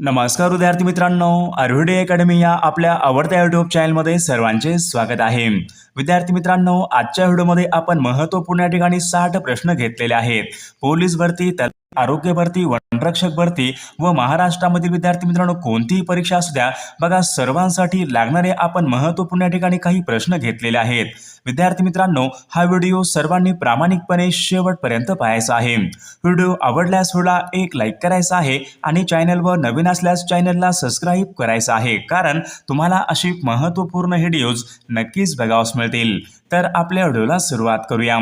नमस्कार विद्यार्थी मित्रांनो आरोडे अकॅडमी या आपल्या आवडत्या युट्यूब चॅनलमध्ये सर्वांचे स्वागत आहे. विद्यार्थी मित्रांनो आजच्या व्हिडिओमध्ये आपण महत्त्वपूर्ण ठिकाणी साठ प्रश्न घेतलेले आहेत. पोलीस भरती आरोग्य भरती वनरक्षक भरती व महाराष्ट्रामधील विद्यार्थी मित्रांनो कोणतीही परीक्षा असू द्या बघा सर्वांसाठी लागणारे आपण महत्त्वपूर्ण या ठिकाणी काही प्रश्न घेतलेले आहेत. विद्यार्थी मित्रांनो हा व्हिडिओ सर्वांनी प्रामाणिकपणे शेवटपर्यंत पाहायचा आहे. व्हिडिओ आवडल्यास व्हिडिओला एक लाईक करायचा आहे आणि चॅनलवर नवीन असल्यास चॅनलला सबस्क्राईब करायचा आहे कारण तुम्हाला अशी महत्त्वपूर्ण व्हिडिओज नक्कीच बघावस मिळतील. तर आपल्या व्हिडिओला सुरुवात करूया.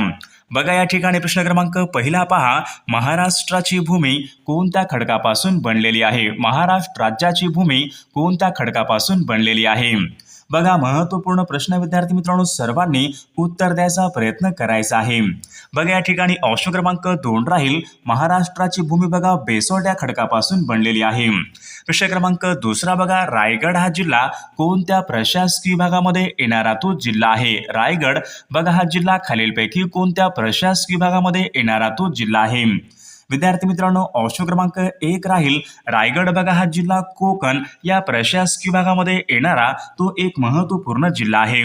बघा या ठिकाणी प्रश्न क्रमांक पहिला पहा. महाराष्ट्राची भूमी कोणत्या खडकापासून बनलेली आहे? महाराष्ट्र राज्याची भूमी कोणत्या खडकापासून बनलेली आहे? बघा महत्त्वपूर्ण प्रश्न विद्यार्थी मित्रांनो सर्वांनी उत्तर द्यायचा प्रयत्न करायचा आहे. बघा या ठिकाणी ऑप्शन क्रमांक दोन राहील. महाराष्ट्राची भूमी बघा बेसोड या खडकापासून बनलेली आहे. प्रश्न क्रमांक दुसरा बघा रायगड हा जिल्हा कोणत्या प्रशासकीय भागामध्ये येणारा तो जिल्हा आहे? रायगड बघा हा जिल्हा खालीलपैकी कोणत्या प्रशासकीय भागामध्ये येणारा तो जिल्हा आहे? विद्यार्थी मित्रांनो ऑप्शन क्रमांक एक राहील रायगड बघा हा जिल्हा कोकण. या प्रशासकीय भागामध्ये येणारा तो एक महत्त्वपूर्ण जिल्हा आहे.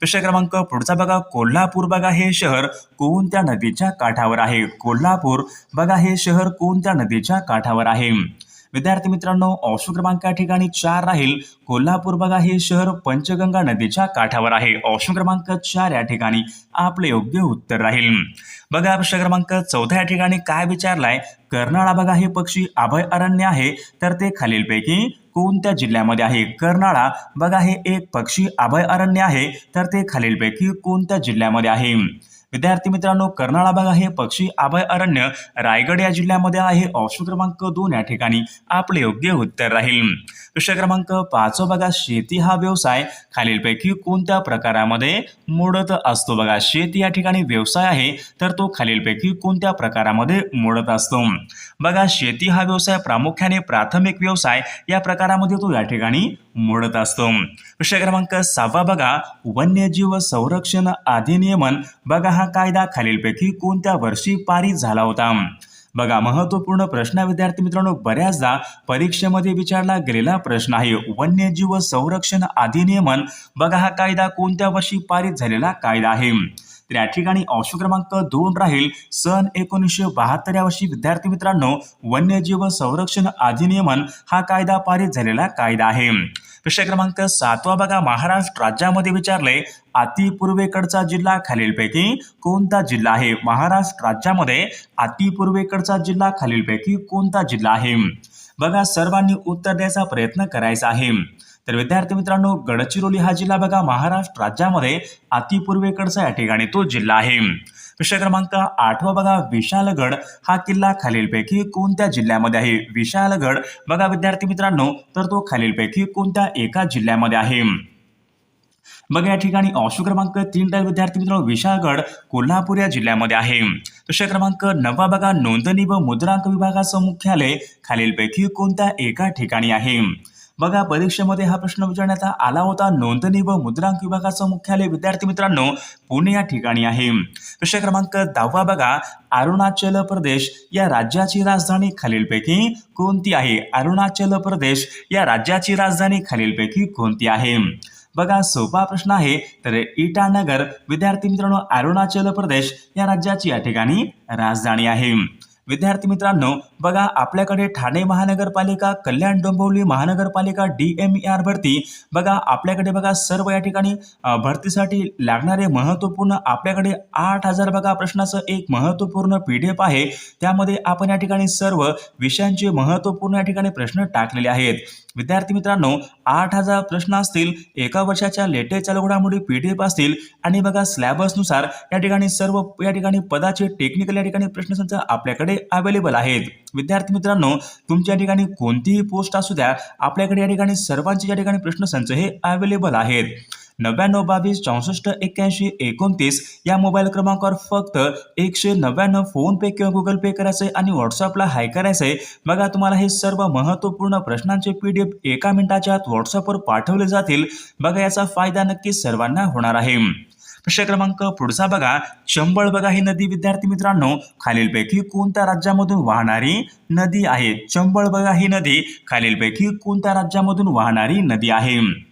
प्रश्न क्रमांक पुढचा बघा. कोल्हापूर बघा हे शहर कोणत्या नदीच्या काठावर आहे? कोल्हापूर बघा हे शहर कोणत्या नदीच्या काठावर आहे? विद्यार्थी मित्रांनो ऑप्शन क्रमांक या ठिकाणी चार राहील. कोल्हापूर बघा हे शहर पंचगंगा नदीच्या काठावर आहे. ऑप्शन क्रमांक चार या ठिकाणी आपले योग्य उत्तर राहील. बघा प्रश्न क्रमांक चौथा या ठिकाणी काय विचारलाय? कर्नाळा बघा हे पक्षी अभय अरण्य आहे. तर ते खालीलपैकी कोणत्या जिल्ह्यामध्ये आहे? कर्नाळा बघा हे एक पक्षी अभय अरण्य आहे. तर ते खालीलपैकी कोणत्या जिल्ह्यामध्ये आहे? विद्यार्थी मित्रांनो कर्नाळा भाग आहे पक्षी अभय अरण्य. रायगड या जिल्ह्यामध्ये आहे ऑप्शन क्रमांक दोन या ठिकाणी. आपले योग्य उत्तर राहील. प्रश्न क्रमांक पाचवा बघा शेती हा व्यवसाय. खालीलपैकी कोणत्या प्रकारामध्ये मोडत असतो? बघा शेती या ठिकाणी व्यवसाय आहे तर तो खालीलपैकी कोणत्या प्रकारामध्ये मोडत असतो? बघा शेती हा व्यवसाय प्रामुख्याने प्राथमिक व्यवसाय या प्रकारामध्ये तो या ठिकाणी मोडत असतो. प्रश्न क्रमांक सहावा बघा. वन्यजीव संरक्षण अधिनियमन. बघा हा कायदा खालीलपैकी कोणत्या वर्षी पारित झाला होता? बघा महत्त्वपूर्ण प्रश्न विद्यार्थी मित्रांनो बऱ्याचदा परीक्षेमध्ये विचारला गेलेला प्रश्न आहे. वन्यजीव संरक्षण अधिनियमन. बघा हा कायदा कोणत्या वर्षी पारित झालेला कायदा आहे? तर या ठिकाणी ऑप्शन क्रमांक दोन राहील. सन एकोणीसशे बहात्तर या वर्षी विद्यार्थी मित्रांनो वन्यजीव संरक्षण अधिनियमन हा कायदा पारित झालेला कायदा आहे. प्रश्न क्रमांक सातवा बघा. महाराष्ट्र राज्यामध्ये विचारले अतिपूर्वेकडचा जिल्हा खालीलपैकी कोणता जिल्हा आहे? महाराष्ट्र राज्यामध्ये अतिपूर्वेकडचा जिल्हा खालीलपैकी कोणता जिल्हा आहे? बघा सर्वांनी उत्तर द्यायचा प्रयत्न करायचा आहे. तर विद्यार्थी मित्रांनो गडचिरोली हा जिल्हा बघा. महाराष्ट्र राज्यामध्ये अतिपूर्वेकडचा या ठिकाणी तो जिल्हा आहे. विषय क्रमांक आठवा बघा विशालगड हा किल्ला खालीलपैकी कोणत्या जिल्ह्यामध्ये आहे? विशालगड. बघा विद्यार्थी मित्रांनो तर तो खालीलपैकी कोणत्या एका जिल्ह्यामध्ये आहे? बघा या ठिकाणी ऑप्शन क्रमांक तीन टाईल विद्यार्थी मित्रांनो विशाळगड कोल्हापूर या जिल्ह्यामध्ये आहे. प्रश्न क्रमांक नववा बघा नोंदणी व मुद्रांक विभागाचं मुख्यालय खालीलपैकी कोणत्या एका ठिकाणी आहे? बघा परीक्षेमध्ये हा प्रश्न विचारण्यात आला होता. नोंदणी व मुद्रांक विभागाचं मुख्यालय विद्यार्थी मित्रांनो पुणे या ठिकाणी आहे. प्रश्न क्रमांक दहावा बघा. अरुणाचल प्रदेश या राज्याची राजधानी खालीलपैकी कोणती आहे? अरुणाचल प्रदेश या राज्याची राजधानी खालीलपैकी कोणती आहे? बघा सोपा प्रश्न आहे. तर इटानगर विद्यार्थी मित्रांनो अरुणाचल प्रदेश या राज्याची या ठिकाणी राजधानी आहे. विद्यार्थी मित्रांनो बघा आपल्याकडे ठाणे महानगरपालिका कल्याण डोंबिवली महानगरपालिका डी एम ई आर भरती. बघा आपल्याकडे बघा सर्व या ठिकाणी भरतीसाठी लागणारे महत्त्वपूर्ण आपल्याकडे आठ हजार बघा प्रश्नाचं एक महत्त्वपूर्ण पी डी एफ आहे. त्यामध्ये आपण या ठिकाणी सर्व विषयांचे महत्त्वपूर्ण या ठिकाणी प्रश्न टाकलेले आहेत. विद्यार्थी मित्रांनो आठ हजार प्रश्न असतील एका वर्षाच्या लेटेस्ट घडामोडी पी डी एफ असतील आणि बघा स्लॅबसनुसार या ठिकाणी सर्व या ठिकाणी पदाचे टेक्निकल या ठिकाणी प्रश्नसंच आपल्याकडे अवेलेबल आहेत. विद्यार्थी मित्रांनो तुमच्या ठिकाणी कोणतीही पोस्ट असू द्या आपल्याकडे या ठिकाणी सर्वांचे या ठिकाणी प्रश्नसंच हे अवेलेबल आहेत. नव्याण्णव बावीस चौसष्ट एक्क्याऐंशी एकोणतीस या मोबाईल क्रमांकावर फक्त एकशे नव्याण्णव फोन पे किंवा गुगल पे करायचं आहे आणि व्हॉट्सअपला हाय करायचं आहे बघा तुम्हाला हे सर्व महत्त्वपूर्ण प्रश्नांचे पी डी एफ एका मिनिटाच्या आत व्हॉट्सअपवर पाठवले जातील. बघा याचा फायदा नक्की सर्वांना होणार आहे. प्रश्न क्रमांक पुढचा बघा. चंबळ बघा ही नदी विद्यार्थी मित्रांनो. खालीलपैकी कोणत्या राज्यामधून वाहणारी नदी आहे? चंबळ बघा ही नदी खालीलपैकी कोणत्या राज्यामधून वाहणारी नदी आहे?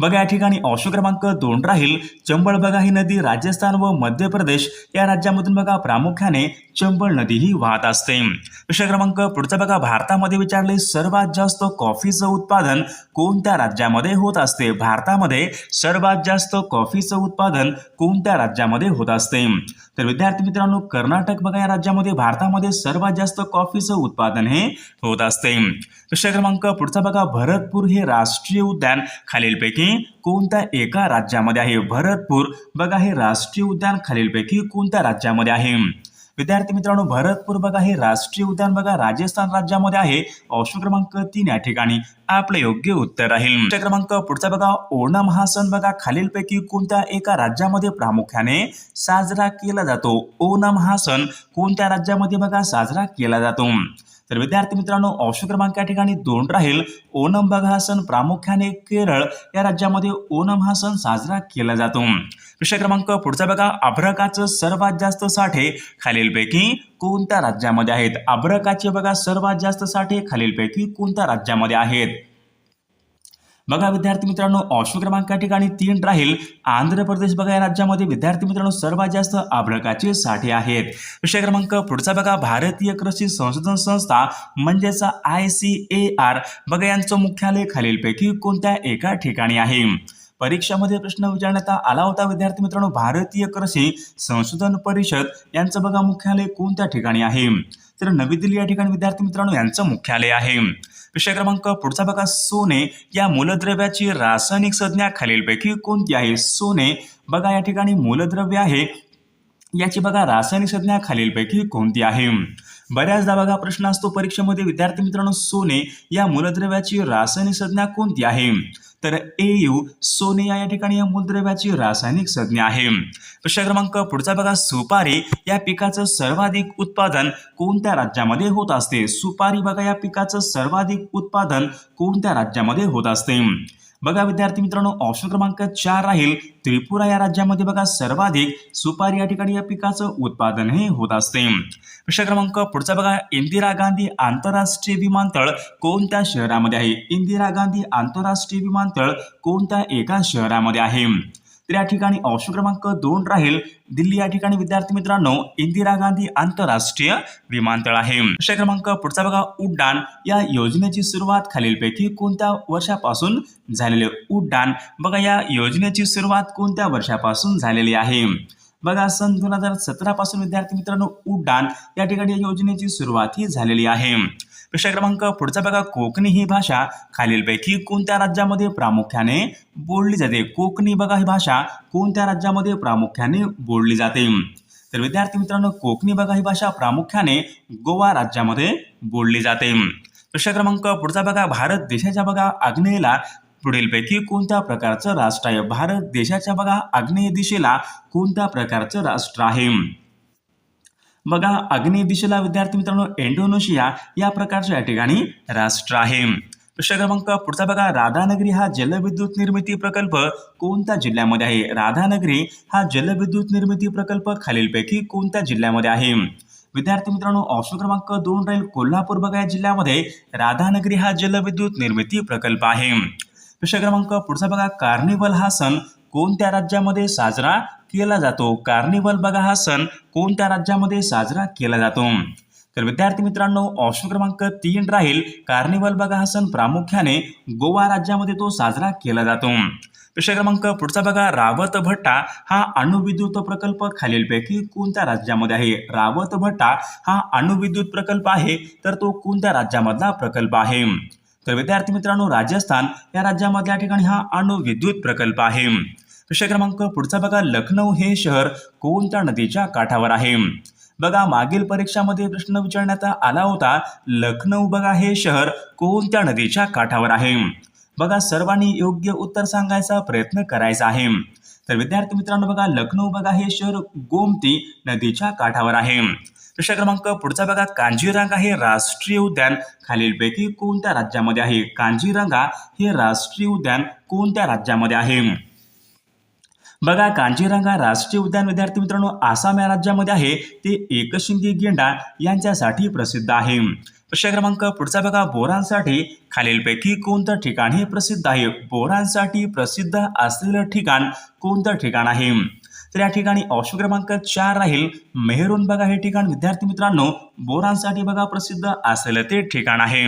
बघा या ठिकाणी ऑप्शन क्रमांक दोन राहील. चंबळ बघा ही नदी राजस्थान व मध्य प्रदेश. या राज्यामधून बघा प्रामुख्याने चंबळ नदी ही वाहत असते. प्रश्न क्रमांक पुढचा बघा. भारतामध्ये विचारले सर्वात जास्त कॉफीचं उत्पादन कोणत्या राज्यामध्ये होत असते? भारतामध्ये सर्वात जास्त कॉफीचं उत्पादन कोणत्या राज्यामध्ये होत असते? तर विद्यार्थी मित्रांनो कर्नाटक बघा या राज्यामध्ये भारतामध्ये सर्वात जास्त कॉफीचं उत्पादन हे होत असते. प्रश्न क्रमांक पुढचा बघा. भरतपूर हे राष्ट्रीय उद्यान. खालीलपैकी कोणत्या एका राज्यामध्ये आहे? भरतपूर. बघा हे राष्ट्रीय उद्यान खालीलपैकी कोणत्या राज्यामध्ये आहे? विद्यार्थी मित्रांनो भरतपूर बघा हे राष्ट्रीय उद्यान बघा राजस्थान राज्यामध्ये आहे. ऑप्शन क्रमांक तीन या ठिकाणी आपलं योग्य उत्तर राहील. क्रमांक पुढचा बघा ओणम हा सण बघा खालीलपैकी कोणत्या एका राज्यामध्ये प्रामुख्याने साजरा केला जातो? ओणम हा सण कोणत्या राज्यामध्ये बघा साजरा केला जातो? तर विद्यार्थी मित्रांनो ऑप्शन क्रमांक या ठिकाणी दोन राहील. ओणम बघा हा सण प्रामुख्याने केरळ या राज्यामध्ये ओणम हा सण साजरा केला जातो. प्रश्न क्रमांक पुढचा बघा. अभ्रकाचं सर्वात जास्त साठे खालीलपैकी कोणत्या राज्यामध्ये आहेत? अभ्रकाचे बघा सर्वात जास्त साठे खालीलपैकी कोणत्या राज्यामध्ये आहेत? बघा विद्यार्थी मित्रांनो ऑप्शन क्रमांक या ठिकाणी तीन राहील. आंध्र प्रदेश बघा या राज्यामध्ये विद्यार्थी मित्रांनो सर्वात जास्त आभ्रकाचे साठे आहेत. विषय क्रमांक पुढचा बघा भारतीय कृषी संशोधन संस्था म्हणजेच आय सी ए आर बघा यांचं मुख्यालय खालीलपैकी कोणत्या एका ठिकाणी आहे? परीक्षामध्ये प्रश्न विचारण्यात आला होता विद्यार्थी मित्रांनो भारतीय कृषी संशोधन परिषद यांचं बघा मुख्यालय कोणत्या ठिकाणी आहे? तर नवी दिल्ली या ठिकाणी विद्यार्थी मित्रांनो यांचं मुख्यालय आहे. विषय क्रमांक पुढचा बघा. सोने या मूलद्रव्याची रासायनिक संज्ञा खालीलपैकी कोणती आहे? सोने बघा या ठिकाणी मूलद्रव्य आहे. याची बघा रासायनिक संज्ञा खालीलपैकी कोणती आहे? बऱ्याचदा बघा प्रश्न असतो परीक्षेमध्ये. विद्यार्थी मित्रांनो सोने या मूलद्रव्याची रासायनिक संज्ञा कोणती आहे? तर ए यू सोनिया या ठिकाणी या मूलद्रव्याची रासायनिक संज्ञा आहे. प्रश्न क्रमांक पुढचा बघा. सुपारी या पिकाचं सर्वाधिक उत्पादन कोणत्या राज्यामध्ये होत असते? सुपारी बघा या पिकाचं सर्वाधिक उत्पादन कोणत्या राज्यामध्ये होत असते? बघा विद्यार्थी मित्रांनो ऑप्शन क्रमांक चार राहील. त्रिपुरा या राज्यामध्ये बघा सर्वाधिक सुपारी या ठिकाणी या पिकाचं उत्पादन हे होत असते. प्रश्न क्रमांक पुढचा बघा इंदिरा गांधी आंतरराष्ट्रीय विमानतळ कोणत्या शहरामध्ये आहे? इंदिरा गांधी आंतरराष्ट्रीय विमानतळ कोणत्या एका शहरामध्ये आहे? तर या ठिकाणी ऑप्शन क्रमांक दोन राहील. दिल्ली या ठिकाणी विद्यार्थी मित्रांनो इंदिरा गांधी आंतरराष्ट्रीय विमानतळ आहे. प्रश्न क्रमांक पुढचा बघा उड्डाण. या योजनेची सुरुवात खालीलपैकी कोणत्या वर्षापासून झालेली उड्डाण. बघा या योजनेची सुरुवात कोणत्या वर्षापासून झालेली आहे? बघा सन दोन हजार सतरा पासून विद्यार्थी मित्रांनो उड्डाण. या ठिकाणी या योजनेची सुरुवात ही झालेली आहे. प्रश्न क्रमांक पुढचा बघा कोकणी ही भाषा. खालीलपैकी कोणत्या राज्यामध्ये प्रामुख्याने बोलली जाते? कोकणी बघा ही भाषा. कोणत्या राज्यामध्ये प्रामुख्याने बोलली जाते? तर विद्यार्थी मित्रांनो कोकणी बघा ही भाषा प्रामुख्याने गोवा राज्यामध्ये बोलली जाते. प्रश्न क्रमांक पुढचा बघा. भारत देशाच्या बघा आग्नेयेला. पुढीलपैकी कोणत्या प्रकारचं राष्ट्र आहे? भारत देशाच्या बघा आग्नेय दिशेला कोणत्या प्रकारचं राष्ट्र आहे? बघा अग्नि दिशेला विद्यार्थी मित्रांनो इंडोनेशिया या प्रकारच्या या ठिकाणी राष्ट्र आहे. प्रश्न क्रमांक पुढचा बघा राधानगरी हा जलविद्युत निर्मिती प्रकल्प कोणत्या जिल्ह्यामध्ये आहे? राधानगरी हा जलविद्युत निर्मिती प्रकल्प खालीलपैकी कोणत्या जिल्ह्यामध्ये आहे? विद्यार्थी मित्रांनो ऑप्शन क्रमांक दोन राहील कोल्हापूर बघा या जिल्ह्यामध्ये राधानगरी हा जलविद्युत निर्मिती प्रकल्प आहे. विषय क्रमांक पुढचा बघा कार्निवल हा सण कोणत्या राज्यामध्ये साजरा केला जातो? कार्निवल बघा हा सण कोणत्या राज्यामध्ये साजरा केला जातो? तर विद्यार्थी मित्रांनो ऑप्शन क्रमांक तीन राहील. कार्निवल बघा हा सण प्रामुख्याने गोवा राज्यामध्ये तो साजरा केला जातो. प्रश्न क्रमांक पुढचा बघा. रावत भट्टा हा अणुविद्युत प्रकल्प खालीलपैकी कोणत्या राज्यामध्ये आहे? रावत भट्टा हा अणुविद्युत प्रकल्प आहे तर तो कोणत्या राज्यामधला प्रकल्प आहे? तर विद्यार्थी मित्रांनो राजस्थान या राज्यामधल्या ठिकाणी हा अणुविद्युत प्रकल्प आहे. विषय क्रमांक पुढचा बघा. लखनौ हे शहर कोणत्या नदीच्या काठावर आहे? बघा मागील परीक्षामध्ये प्रश्न विचारण्यात आला होता लखनौ बघा हे शहर कोणत्या नदीच्या काठावर आहे? बघा सर्वांनी योग्य उत्तर सांगायचा प्रयत्न करायचा आहे. तर विद्यार्थी मित्रांनो बघा लखनौ बघा हे शहर गोमती नदीच्या काठावर आहे. प्रश्न क्रमांक पुढचा बघा कांजीरंगा हे राष्ट्रीय उद्यान खालीलपैकी कोणत्या राज्यामध्ये आहे? कांजीरंगा हे राष्ट्रीय उद्यान कोणत्या राज्यामध्ये आहे? बघा कांजीरंगा राष्ट्रीय उद्यान विद्यार्थी मित्रांनो आसाम या राज्यामध्ये आहे. ते एकशिंगी गेंडा यांच्यासाठी प्रसिद्ध आहे. प्रश्न क्रमांक पुढचा बघा बोरांसाठी खालीलपैकी कोणतं ठिकाण हे प्रसिद्ध आहे? बोरांसाठी प्रसिद्ध असलेलं ठिकाण कोणतं ठिकाण आहे? तर या ठिकाणी ऑप्शन क्रमांक चार राहील. मेहरून बघा हे ठिकाण. विद्यार्थी मित्रांनो बोरांसाठी बघा प्रसिद्ध असलेलं ते ठिकाण आहे.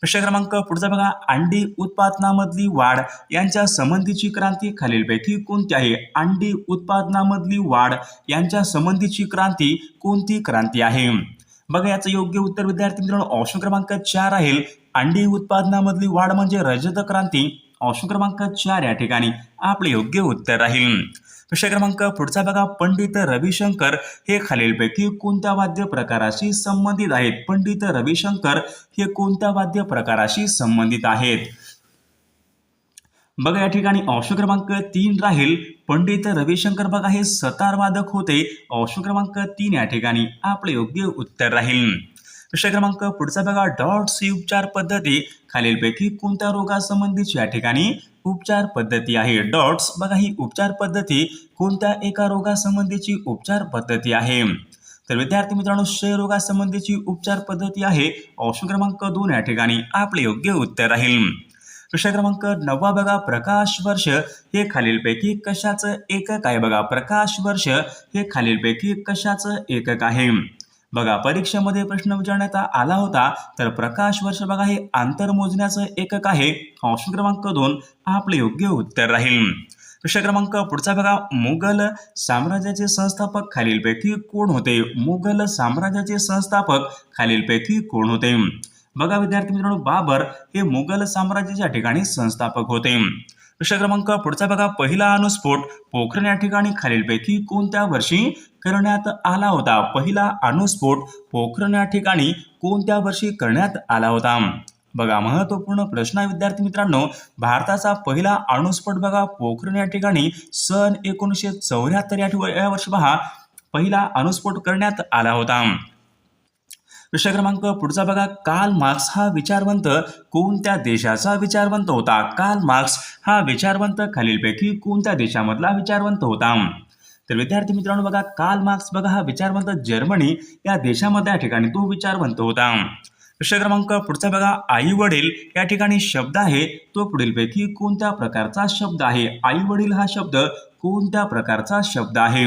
प्रश्न क्रमांक पुढचा बघा. अंडी उत्पादनामधली वाढ यांच्या संबंधीची क्रांती खालीलपैकी कोणती आहे अंडी उत्पादनामधली वाढ यांच्या संबंधीची क्रांती कोणती क्रांती आहे? बघा याचं योग्य उत्तर विद्यार्थी मित्रांनो ऑप्शन क्रमांक चार राहील. अंडी उत्पादनामधली वाढ म्हणजे रजत क्रांती. ऑप्शन क्रमांक चार या ठिकाणी आपले योग्य उत्तर राहील. प्रश्न क्रमांक पुढचा बघा. पंडित रविशंकर हे खालीलपैकी कोणत्या वाद्य प्रकाराशी संबंधित आहेत? पंडित रविशंकर हे कोणत्या वाद्य प्रकाराशी संबंधित आहेत? बघा या ठिकाणी ऑप्शन क्रमांक तीन राहील. पंडित रविशंकर बघा हे सतार वादक होते. ऑप्शन क्रमांक तीन या ठिकाणी आपले योग्य उत्तर राहील. प्रश्न क्रमांक पुढचा बघा. डॉट्स उपचार पद्धती. खालीलपैकी कोणत्या रोगासंबंधीची या ठिकाणी उपचार पद्धती आहे. डॉट्स बघा ही उपचार पद्धती कोणत्या एका रोगासंबंधीची उपचार पद्धती आहे? तर विद्यार्थी मित्रांनो क्षयरोगासंबंधीची उपचार पद्धती आहे. ऑप्शन क्रमांक दोन या ठिकाणी आपले योग्य उत्तर राहील. प्रश्न क्रमांक नववा बघा प्रकाश वर्ष. हे खालीलपैकी कशाचं एकक आहे? बघा प्रकाश वर्ष हे खालीलपैकी कशाचं एकक आहे? बघा परीक्षेमध्ये प्रश्न विचारण्यात आला होता तर प्रकाश वर्ष बघा हे अंतर मोजण्याचं एकक आहे. ऑप्शन क्रमांक दोन आपले योग्य उत्तर राहील. प्रश्न क्रमांक पुढचा बघा मुघल साम्राज्याचे संस्थापक खालीलपैकी कोण होते? मुघल साम्राज्याचे संस्थापक खालीलपैकी कोण होते? बघा विद्यार्थी मित्रांनो बाबर हे मुघल साम्राज्याच्या ठिकाणी संस्थापक होते. प्रश्न क्रमांक? पुढचा बघा. पहिला अणुस्फोट पोखरण या ठिकाणी खालीलपैकी कोणत्या वर्षी करण्यात आला होता? पहिला अणुस्फोट पोखरण या ठिकाणी कोणत्या वर्षी करण्यात आला होता? बघा महत्त्वपूर्ण प्रश्न आहे विद्यार्थी मित्रांनो. भारताचा पहिला अणुस्फोट बघा. पोखरण या ठिकाणी सन एकोणीसशे चौऱ्याहत्तर या वर्षी पहा. पहिला अणुस्फोट करण्यात आला होता. प्रश्न क्रमांक पुढचा बघा. काल मार्क्स हा विचारवंत कोणत्या देशाचा विचारवंत होता? काल मार्क्स हा विचारवंत खालीलपैकी कोणत्या देशामधला विचारवंत होता? तर विद्यार्थी मित्रांनो बघा काल मार्क्स बघा हा विचारवंत जर्मनी या देशामध्ये या ठिकाणी तो विचारवंत होता. प्रश्न क्रमांक पुढचा बघा. आई वडील या ठिकाणी शब्द आहे. तो पुढीलपैकी कोणत्या प्रकारचा शब्द आहे? आई वडील हा शब्द कोणत्या प्रकारचा शब्द आहे?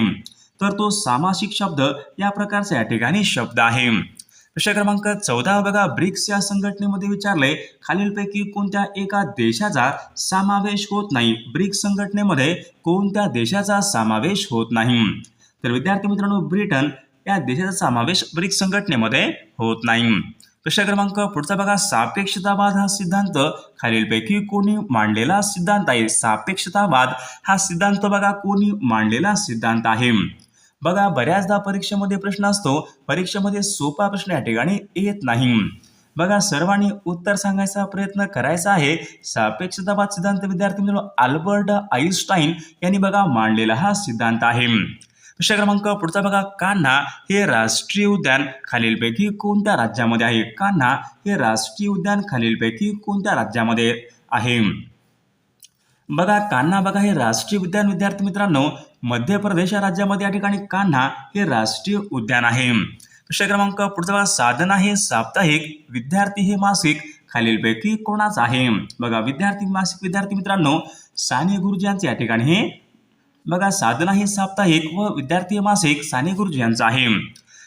तर तो सामासिक शब्द या प्रकारचा या ठिकाणी शब्द आहे. प्रश्न क्रमांक चौदा बघा. ब्रिक्स या संघटनेमध्ये विचारले खालीलपैकी कोणत्या एका देशाचा समावेश होत नाही? ब्रिक्स संघटनेमध्ये कोणत्या देशाचा समावेश होत नाही? तर विद्यार्थी मित्रांनो ब्रिटन या देशाचा समावेश ब्रिक्स संघटनेमध्ये होत नाही. प्रश्न क्रमांक पुढचा बघा. सापेक्षतावाद हा सिद्धांत. खालीलपैकी कोणी मांडलेला सिद्धांत आहे? सापेक्षतावाद हा सिद्धांत बघा. कोणी मांडलेला सिद्धांत आहे? बघा बऱ्याचदा परीक्षेमध्ये प्रश्न असतो परीक्षेमध्ये सोपा प्रश्न या ठिकाणी येत नाही. बघा सर्वांनी उत्तर सांगायचा प्रयत्न करायचा आहे. सापेक्षतावाद सिद्धांत विद्यार्थी मित्रांनो आल्बर्ट आईन्स्टाईन यांनी बघा मांडलेला हा सिद्धांत आहे. प्रश्न क्रमांक पुढचा बघा कान्हा हे राष्ट्रीय उद्यान खालीलपैकी कोणत्या राज्यामध्ये आहे? कान्हा हे राष्ट्रीय उद्यान खालीलपैकी कोणत्या राज्यामध्ये आहे? बघा कान्हा बघा हे राष्ट्रीय उद्यान विद्यार्थी मित्रांनो मध्य प्रदेश या राज्यामध्ये या ठिकाणी कान्हा हे राष्ट्रीय उद्यान आहे. प्रश्न क्रमांक पुढचा बघा. साधना हे साप्ताहिक विद्यार्थी हे मासिक खालीलपैकी कोणाच आहे? बघा विद्यार्थी मासिक विद्यार्थी मित्रांनो साने गुरुजी यांचे या ठिकाणी हे बघा. साधना हे साप्ताहिक व विद्यार्थी मासिक साने गुरुजी यांचं आहे.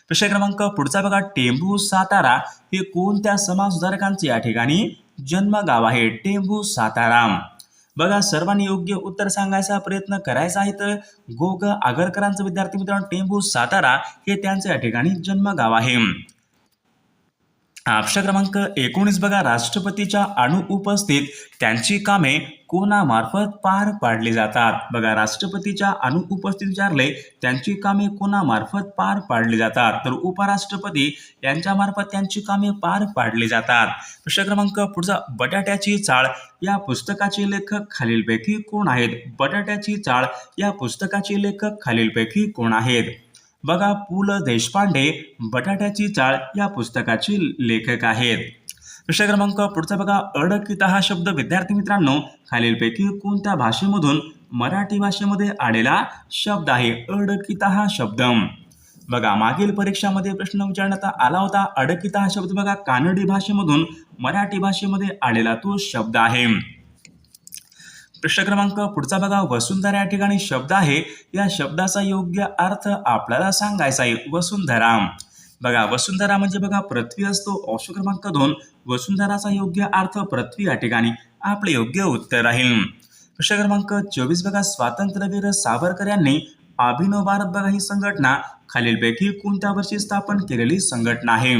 प्रश्न क्रमांक पुढचा बघा. टेंबू सातारा हे कोणत्या समाज सुधारकांचे या ठिकाणी जन्मगाव आहे? टेंबू सातारा. बघा सर्वांनी योग्य उत्तर सांगायचा प्रयत्न करायचा आहे तर गोग आगरकरांचं विद्यार्थी मित्रांनो टेंभू सातारा हे त्यांचं या ठिकाणी जन्मगाव आहे. प्रश्न क्रमांक एकोणीस बघा राष्ट्रपतीच्या अनुपस्थित त्यांची कामे कोणामार्फत पार पाडली जातात? बघा राष्ट्रपतीच्या अनुपस्थित विचारले त्यांची कामे कोणामार्फत पार पाडली जातात? तर उपराष्ट्रपती यांच्यामार्फत त्यांची कामे पार पाडली जातात. प्रश्न क्रमांक पुढचा बटाट्याची चाळ या पुस्तकाचे लेखक खालीलपैकी कोण आहेत? बटाट्याची चाळ या पुस्तकाचे लेखक खालीलपैकी कोण आहेत? बघा पु ल देशपांडे बटाट्याची चाळ या पुस्तकाचे लेखक आहेत. प्रश्न क्रमांक पुढचा बघा अडकिता हा शब्द विद्यार्थी मित्रांनो खालीलपैकी कोणत्या भाषेमधून मराठी भाषेमध्ये आलेला शब्द आहे? अडकिता हा शब्द. बघा मागील परीक्षामध्ये प्रश्न विचारण्यात आला होता अडकिता हा शब्द बघा कानडी भाषेमधून मराठी भाषेमध्ये आलेला तो शब्द आहे. प्रश्न क्रमांक पुढचा बघा. वसुंधरा या ठिकाणी शब्द आहे. या शब्दाचा योग्य अर्थ आपल्याला सांगायचा आहे. वसुंधरा. बघा वसुंधरा म्हणजे बघा पृथ्वी असतो. ऑप्शन क्रमांक दोन. वसुंधराचा योग्य अर्थ पृथ्वी या ठिकाणी. आपले योग्य उत्तर राहील प्रश्न क्रमांक चोवीस बघा. स्वातंत्र्यवीर सावरकर यांनी अभिनव भारत बघा ही संघटना खालीलपैकी कोणत्या वर्षी स्थापन केलेली संघटना आहे?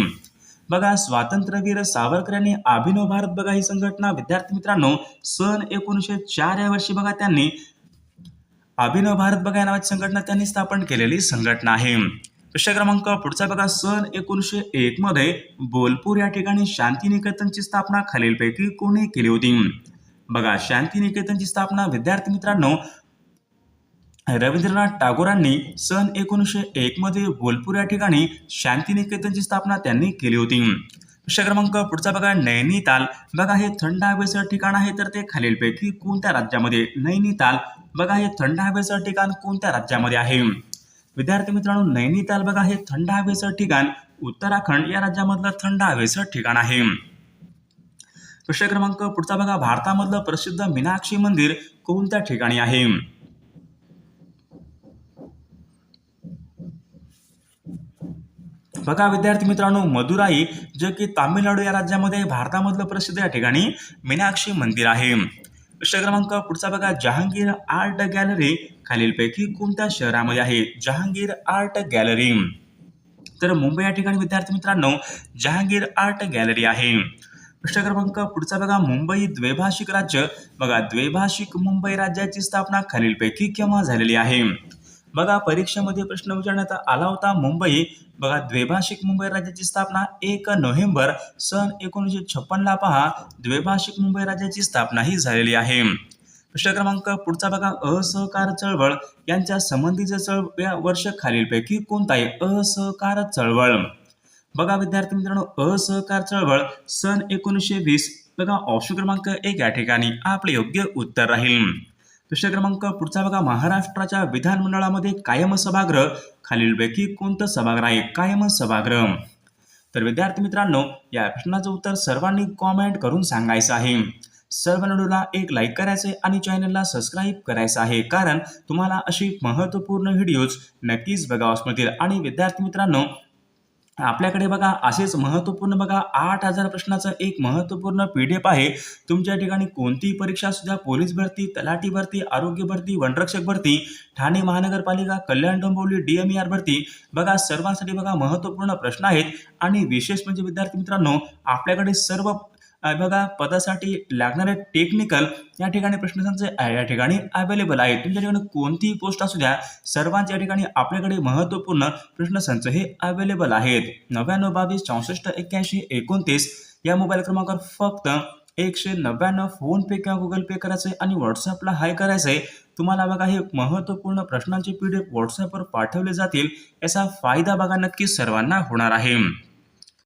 बघा स्वातंत्र्यवीर सावरकर यांनी अभिनव भारत बघा ही संघटना. विद्यार्थी मित्रांनो सन एकोणीसशे चार या वर्षी बघा त्यांनी अभिनव भारत बघा या नावाची संघटना त्यांनी स्थापन केलेली संघटना आहे. प्रश्न क्रमांक पुढचा बघा सन एकोणीसशे एक मध्ये बोलपूर या ठिकाणी शांतिनिकेतनची स्थापना खालीलपैकी कोणी केली होती? बघा शांतिनिकेतनची स्थापना विद्यार्थी मित्रांनो रवींद्रनाथ टागोरांनी सन एकोणीसशे एकमध्ये बोलपूर या ठिकाणी शांतिनिकेतनची स्थापना त्यांनी केली होती. प्रश्न क्रमांक पुढचा बघा नैनिताल. बघा हे थंड हवेचं ठिकाण आहे तर ते खालीलपैकी कोणत्या राज्यामध्ये? नैनिताल. बघा हे थंड हवेचं ठिकाण कोणत्या राज्यामध्ये आहे? विद्यार्थी मित्रांनो नैनिताल बघा हे थंड हवेचं ठिकाण. उत्तराखंड या राज्यामधलं थंड हवेचं ठिकाण आहे. प्रश्न क्रमांक पुढचा बघा भारतामधलं प्रसिद्ध मीनाक्षी मंदिर कोणत्या ठिकाणी आहे? बघा विद्यार्थी मित्रांनो मदुराई जे की तामिळनाडू या राज्यामध्ये भारतामधलं प्रसिद्ध या ठिकाणी मीनाक्षी मंदिर आहे. प्रश्न क्रमांक पुढचा बघा जहांगीर आर्ट गॅलरी खालीलपैकी कोणत्या शहरामध्ये आहे? Jahangir art gallery. तर मुंबई या ठिकाणी विद्यार्थी मित्रांनो जहांगीर आर्ट गॅलरी आहे. प्रश्न क्रमांक पुढचा बघा मुंबई द्वैभाषिक राज्य. बघा द्वैभाषिक मुंबई राज्याची स्थापना खालीलपैकी केव्हा झालेली आहे? बघा परीक्षेमध्ये प्रश्न विचारण्यात आला होता मुंबई. बघा द्वैभाषिक मुंबई राज्याची स्थापना एक नोव्हेंबर सन एकोणीसशे छप्पनला पहा. द्वैभाषिक मुंबई राज्याची स्थापना ही झालेली आहे. प्रश्न क्रमांक पुढचा बघा. असहकार चळवळ. यांच्या संबंधीचे चळ या वर्ष खालीलपैकी कोणता आहे असहकार चळवळ? बघा विद्यार्थी मित्रांनो असहकार चळवळ सन एकोणीसशे वीस. बघा ऑप्शन क्रमांक एक या ठिकाणी. आपले योग्य उत्तर राहील. प्रश्न क्रमांक पुढचा बघा. महाराष्ट्राच्या विधानमंडळामध्ये कायम सभागृह खालीलपैकी कोणतं सभागृह आहे? कायम सभागृह तर विद्यार्थी मित्रांनो या प्रश्नाचं उत्तर सर्वांनी कॉमेंट करून सांगायचं आहे. सर्व व्हिडिओला एक लाईक करायचे आणि चॅनलला सबस्क्राईब करायचं आहे. कारण तुम्हाला अशी महत्त्वपूर्ण व्हिडिओज नक्कीच बघावास मिळतील. आणि विद्यार्थी मित्रांनो आपल्याकडे बघा असेच महत्त्वपूर्ण बघा आठ हजार प्रश्नाचं एक महत्त्वपूर्ण पी डी एफ आहे. तुमच्या ठिकाणी कोणतीही परीक्षा सुद्धा पोलीस भरती तलाठी भरती आरोग्य भरती वनरक्षक भरती ठाणे महानगरपालिका Kalyan Dombivli D M R भरती बघा सर्वांसाठी बघा महत्त्वपूर्ण प्रश्न आहेत. आणि विशेष म्हणजे विद्यार्थी मित्रांनो आपल्याकडे सर्व बघा पदासाठी लागणारे टेक्निकल या ठिकाणी प्रश्नसंच या ठिकाणी अवेलेबल आहे तुमच्या ठिकाणी कोणतीही पोस्ट असू द्या सर्वांच्या ठिकाणी आपल्याकडे महत्त्वपूर्ण प्रश्नसंच हे अवेलेबल आहेत. नव्याण्णव बावीस चौसष्ट एक्क्याऐंशी एकोणतीस या मोबाईल क्रमांकावर फक्त एकशे नव्याण्णव फोनपे किंवा गुगल पे करायचं आहे आणि व्हॉट्सअपला हाय करायचं आहे तुम्हाला बघा हे महत्त्वपूर्ण प्रश्नांचे पी डी एफ व्हॉट्सअपवर पाठवले जातील. याचा फायदा बघा नक्की सर्वांना होणार आहे.